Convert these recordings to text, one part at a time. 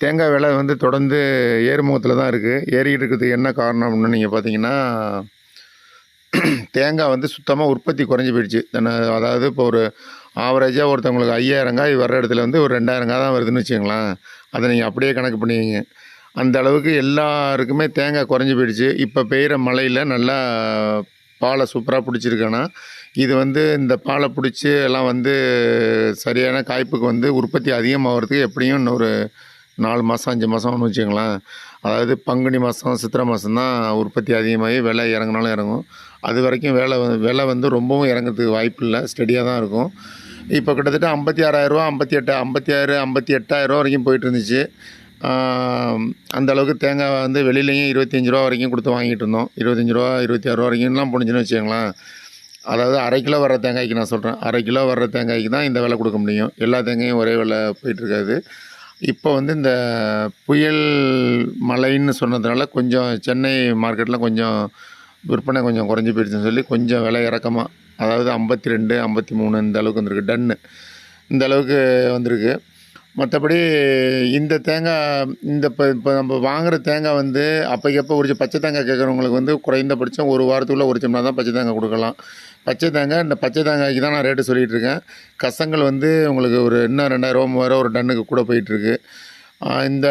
தேங்காய் விலை வந்து தொடர்ந்து ஏறுமுகத்தில் தான் இருக்குது ஏறிக்கிட்டு இருக்கிறதுக்கு என்ன காரணம் அப்படின்னு நீங்கள் பார்த்தீங்கன்னா தேங்காய் வந்து சுத்தமாக உற்பத்தி குறைஞ்சி போயிடுச்சு. தானே அதாவது இப்போ ஒரு ஆவரேஜாக ஒருத்தவங்களுக்கு ஐயாயிரங்காய் வர வர்ற இடத்துல வந்து ஒரு ரெண்டாயிரங்காய் தான் வருதுன்னு வச்சுங்களேன் அதை நீங்கள் அப்படியே கணக்கு பண்ணிக்கிங்க. அந்த அளவுக்கு எல்லாருக்குமே தேங்காய் குறைஞ்சி போயிடுச்சு. இப்போ பெய்கிற மழையில் நல்லா பாலை சூப்பராக பிடிச்சிருக்கேன்னா இது வந்து இந்த பாலை பிடிச்சி எல்லாம் வந்து சரியான காய்ப்புக்கு வந்து உற்பத்தி அதிகமாகிறதுக்கு எப்படியும் இன்னொரு நாலு மாதம் அஞ்சு மாதம்னு வச்சுங்களேன் அதாவது பங்குனி மாதம் சித்திரை மாதம் தான் உற்பத்தி அதிகமாகி விலை இறங்கினாலும் இறங்கும். அது வரைக்கும் வேலை வந்து விலை வந்து ரொம்பவும் இறங்குறதுக்கு வாய்ப்பு இல்லை. ஸ்டெடியாக தான் இருக்கும். இப்போ கிட்டத்தட்ட ஐம்பத்தி ஆறாயிரரூவா ஐம்பத்தி எட்டு ஐம்பத்தி ஆறு ஐம்பத்தி எட்டாயிரரூவா வரைக்கும் போயிட்டு இருந்துச்சு. அந்த அளவுக்கு தேங்காய் வந்து வெளியிலையும் இருபத்தஞ்சி ரூபா வரைக்கும் கொடுத்து வாங்கிட்டு இருந்தோம். இருபத்தஞ்சி ரூபா இருபத்தி ஆறு ரூபா வரைக்கும்லாம் போணுச்சுன்னு வச்சுக்கோங்களேன். அதாவது அரை கிலோ வர்ற தேங்காய்க்கு நான் சொல்கிறேன் அரை கிலோ வர்ற தேங்காய்க்கு தான் இந்த விலை கொடுக்க முடியும். எல்லா தேங்காயும் ஒரே விலை போயிட்டுருக்காது இப்போ வந்து இந்த புயல் மழைன்னு சொன்னதுனால கொஞ்சம் சென்னை மார்க்கெட்டில் கொஞ்சம் விற்பனை கொஞ்சம் குறைஞ்சி போயிடுச்சுன்னு சொல்லி கொஞ்சம் விலை இறக்கமாக அதாவது ஐம்பத்தி ரெண்டு ஐம்பத்தி மூணு இந்த அளவுக்கு வந்திருக்கு டன்னு இந்த அளவுக்கு வந்திருக்கு. மற்றபடி இந்த தேங்காய் இந்த இப்போ இப்போ நம்ம வாங்குகிற தேங்காய் வந்து அப்போக்கப்போ உரிச்ச பச்சை தேங்காய் கேட்குறவங்களுக்கு வந்து குறைந்தபட்சம் ஒரு வாரத்துக்குள்ளே உரிச்சோம்னா தான் பச்சை தேங்காய் கொடுக்கலாம். பச்சை தேங்காய் இந்த பச்சை தேங்காய்க்கு தான் நான் ரேட்டு சொல்லிகிட்டு இருக்கேன். கசங்கள் வந்து உங்களுக்கு ஒரு இன்னும் ரெண்டாயிரம் மூவாயிரம் ஒரு டன்னுக்கு கூட போயிட்டுருக்கு இந்த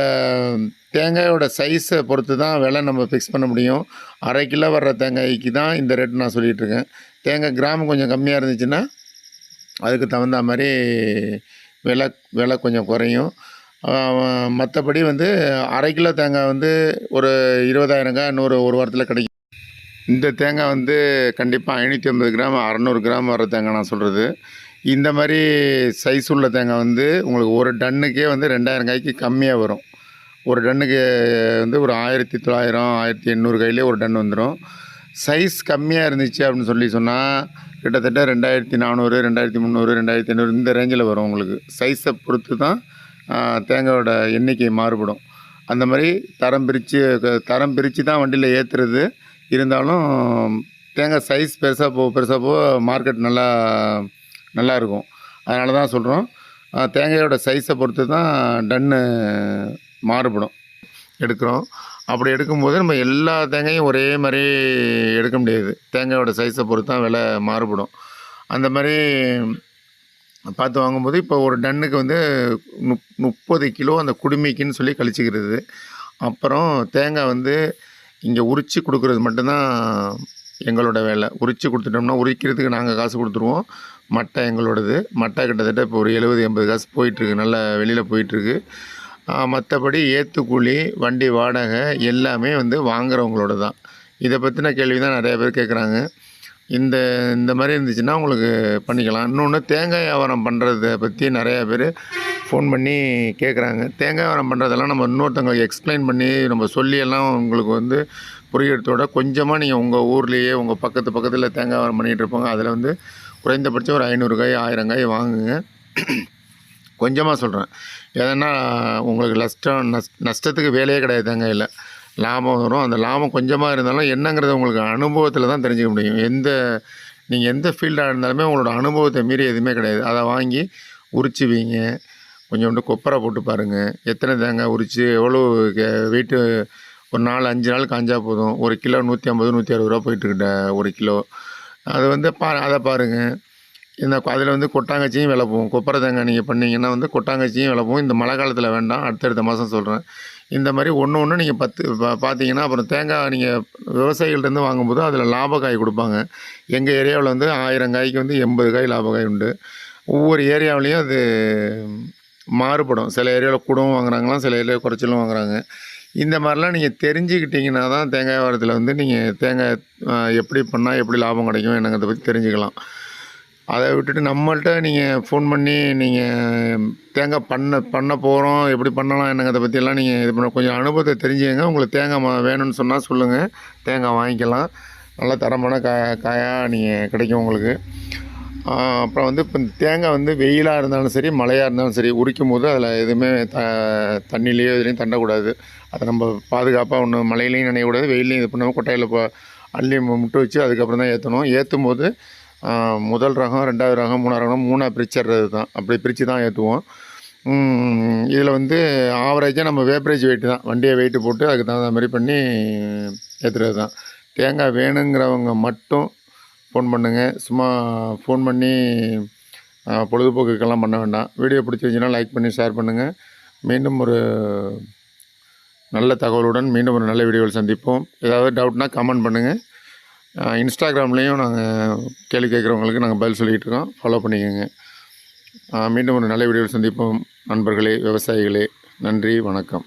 தேங்காயோட சைஸை பொறுத்து தான் விலை நம்ம ஃபிக்ஸ் பண்ண முடியும். அரை கிலோ வர்ற தேங்காய்க்கு தான் இந்த ரேட்டு நான் சொல்லிகிட்ருக்கேன் தேங்காய் கிராம் கொஞ்சம் கம்மியாக இருந்துச்சுன்னா அதுக்கு தகுந்த மாதிரி விலை விலை கொஞ்சம் குறையும். மற்றபடி வந்து அரை கிலோ தேங்காய் வந்து ஒரு இருபதாயிரங்காய் நூறு ஒரு வாரத்தில் கிடைக்கும். இந்த தேங்காய் வந்து கண்டிப்பாக ஐநூற்றி ஐம்பது கிராம் அறநூறு கிராம் வர தேங்காய் நான் சொல்கிறது இந்த மாதிரி சைஸ் உள்ள தேங்காய் வந்து உங்களுக்கு ஒரு டன்னுக்கே வந்து ரெண்டாயிரம் காய்க்கு கம்மியாக வரும். ஒரு டன்னுக்கு வந்து ஒரு ஆயிரத்தி தொள்ளாயிரம் ஆயிரத்தி எண்ணூறு கையிலே ஒரு டன் வந்துடும் சைஸ் கம்மியாக இருந்துச்சு அப்படின்னு சொல்லி சொன்னால் கிட்டத்தட்ட ரெண்டாயிரத்தி நானூறு ரெண்டாயிரத்தி முந்நூறு ரெண்டாயிரத்தி ஐநூறு இந்த ரேஞ்சில் வரும் உங்களுக்கு. சைஸை பொறுத்து தான் தேங்காயோட எண்ணிக்கை மாறுபடும். அந்த மாதிரி தரம் பிரித்து தரம் பிரித்து தான் வண்டியில் ஏற்றுறது இருந்தாலும் தேங்காய் சைஸ் பெருசாக போக பெருசாக போக மார்க்கெட் நல்லா நல்லா இருக்கும். அதனால தான் சொல்கிறோம் தேங்காயோட சைஸை பொறுத்து தான் டன்னு மாறுபடும். எடுக்கிறோம். அப்படி எடுக்கும்போது நம்ம எல்லா தேங்காயும் ஒரே மாதிரி எடுக்க முடியாது. தேங்காயோட சைஸை பொறுத்து தான் விலை மாறுபடும். அந்த மாதிரி பார்த்து வாங்கும்போது இப்போ ஒரு டன்னுக்கு வந்து முப் முப்பது கிலோ அந்த குடுமிக்குன்னு சொல்லி கழிச்சிக்கிறது. அப்புறம் தேங்காய் வந்து இங்கே உரித்து கொடுக்குறது மட்டும்தான் எங்களோட வேலை. உரித்து கொடுத்துட்டோம்னா உரிக்கிறதுக்கு நாங்கள் காசு கொடுத்துருவோம். மட்டை எங்களோடது. மட்டை கிட்டத்தட்ட இப்போ ஒரு எழுபது எண்பது காசு போயிட்டுருக்கு. நல்லா வெளியில் போயிட்டுருக்கு. மற்றபடி ஏற்றுக்கூலி வண்டி வாடகை எல்லாமே வந்து வாங்குறவங்களோட தான் இதை பற்றின கேள்வி தான் நிறையா பேர் கேட்குறாங்க இந்த இந்த மாதிரி இருந்துச்சுன்னா உங்களுக்கு பண்ணிக்கலாம். இன்னொன்று தேங்காய் வியாபாரம் பண்ணுறத பற்றி நிறையா பேர் ஃபோன் பண்ணி கேட்குறாங்க தேங்காய் வியாபாரம் பண்ணுறதெல்லாம் நம்ம இன்னொருத்தவங்களுக்கு எக்ஸ்பிளைன் பண்ணி நம்ம சொல்லியெல்லாம் உங்களுக்கு வந்து புரியறதோட கொஞ்சமாக நீங்கள் உங்கள் ஊர்லேயே உங்கள் பக்கத்து பக்கத்தில் தேங்காய் வியாபாரம் பண்ணிகிட்டு இருப்பாங்க அதில் வந்து குறைந்தபட்சம் ஒரு ஐநூறு காய் ஆயிரம் காய் வாங்குங்க. கொஞ்சமாக சொல்கிறேன் ஏன்னா உங்களுக்கு நஷ்டம் நஷ் நஷ்டத்துக்கு வேலையே கிடையாது தேங்காயில். லாபம் வரும். அந்த லாபம் கொஞ்சமாக இருந்தாலும் என்னங்கிறத உங்களுக்கு அனுபவத்தில் தான் தெரிஞ்சுக்க முடியும். எந்த நீங்கள் எந்த ஃபீல்டாக இருந்தாலுமே உங்களோட அனுபவத்தை மீறி எதுவுமே கிடையாது. அதை வாங்கி உரிச்சுவீங்க. கொஞ்சோண்டு கொப்பரை போட்டு பாருங்கள் எத்தனை தேங்காய் உரித்து எவ்வளோ வெயிட்டு ஒரு நாலு அஞ்சு நாள் காஞ்சா போதும். ஒரு கிலோ நூற்றி ஐம்பது நூற்றி அறுபது ரூபா போயிட்டுருக்கிட்ட ஒரு கிலோ. அது வந்து பா அதை பாருங்கள் இந்த அதில் வந்து கொட்டாங்கச்சியும் விளப்போம் கொப்பரை தேங்காய் நீங்கள் பண்ணிங்கன்னா வந்து கொட்டாங்கச்சியும் விளப்போம் இந்த மழை காலத்தில் வேண்டாம். அடுத்தடுத்த மாதம் சொல்கிறேன் இந்த மாதிரி ஒன்று ஒன்று நீங்கள் பத்து பா- பார்த்தீங்கன்னா அப்புறம் தேங்காய் நீங்கள் விவசாயிகள்டேருந்து வாங்கும்போது அதில் லாப காய் கொடுப்பாங்க. எங்கள் ஏரியாவில் வந்து ஆயிரம் காய்க்கு வந்து எண்பது காய் லாப காய் உண்டு. ஒவ்வொரு ஏரியாவிலையும் அது மாறுபடும். சில ஏரியாவில் கூடவும் வாங்குறாங்களாம் சில ஏரியாவில் குறைச்சலும் வாங்குறாங்க. இந்த மாதிரிலாம் நீங்கள் தெரிஞ்சுக்கிட்டிங்கன்னா தான் தேங்காய் வாரத்தில் வந்து நீங்கள் தேங்காய் எப்படி பண்ணால் எப்படி லாபம் கிடைக்கும் என்னங்கிறத பற்றி தெரிஞ்சுக்கலாம். அதை விட்டுட்டு நம்மள்கிட்ட நீங்கள் ஃபோன் பண்ணி நீங்கள் தேங்காய் பண்ண பண்ண போகிறோம் எப்படி பண்ணலாம் என்னங்கிறத பற்றியெல்லாம் நீங்கள் இது பண்ண கொஞ்சம் அனுபவத்தை தெரிஞ்சுக்கங்க. உங்களுக்கு தேங்காய் வேணும்னு சொன்னால் சொல்லுங்கள் தேங்காய் வாங்கிக்கலாம். நல்ல தரமான கா காயாக நீங்கள் கிடைக்கும் உங்களுக்கு. அப்புறம் வந்து இப்போ தேங்காய் வந்து வெயிலாக இருந்தாலும் சரி மழையாக இருந்தாலும் சரி உரிக்கும் போது அதில் எதுவுமே த தண்ணிலேயோ இதுலேயும் தண்டக்கூடாது. அதை நம்ம பாதுகாப்பாக ஒன்று மழையிலையும் நனையக்கூடாது வெயிலையும் இது பண்ணாமல் கொட்டையில் இப்போ அள்ளி மு- வச்சு அதுக்கப்புறம் தான் ஏற்றணும் ஏற்றும் போது முதல் ரகம் ரெண்டாவது ரகம் மூணாவது ரகம் மூணாக பிரிச்சிடுறது தான். அப்படி பிரித்து தான் ஏற்றுவோம் இதில் வந்து ஆவரேஜாக நம்ம வேப்பரேஜ் வெயிட்டு தான். வண்டியை வெயிட்டு போட்டு அதுக்கு தகுந்த மாதிரி பண்ணி ஏற்றுறது தான். தேங்காய் வேணுங்கிறவங்க மட்டும் ஃபோன் பண்ணுங்கள் சும்மா ஃபோன் பண்ணி பொழுதுபோக்குக்கெல்லாம் பண்ண வேண்டாம். வீடியோ பிடிச்சிருந்துச்சுன்னா லைக் பண்ணி ஷேர் பண்ணுங்கள் மீண்டும் ஒரு நல்ல தகவலுடன் மீண்டும் ஒரு நல்ல வீடியோவில் சந்திப்போம். ஏதாவது டவுட்னா கமெண்ட் பண்ணுங்கள் இன்ஸ்டாகிராம்லேயும் நாங்கள் கேள்வி கேட்குறவங்களுக்கு நாங்கள் பதில் சொல்லிகிட்டு இருக்கோம் ஃபாலோ பண்ணிக்கோங்க மீண்டும் ஒரு நல்ல வீடியோவில் சந்திப்போம். நண்பர்களே விவசாயிகளே நன்றி வணக்கம்.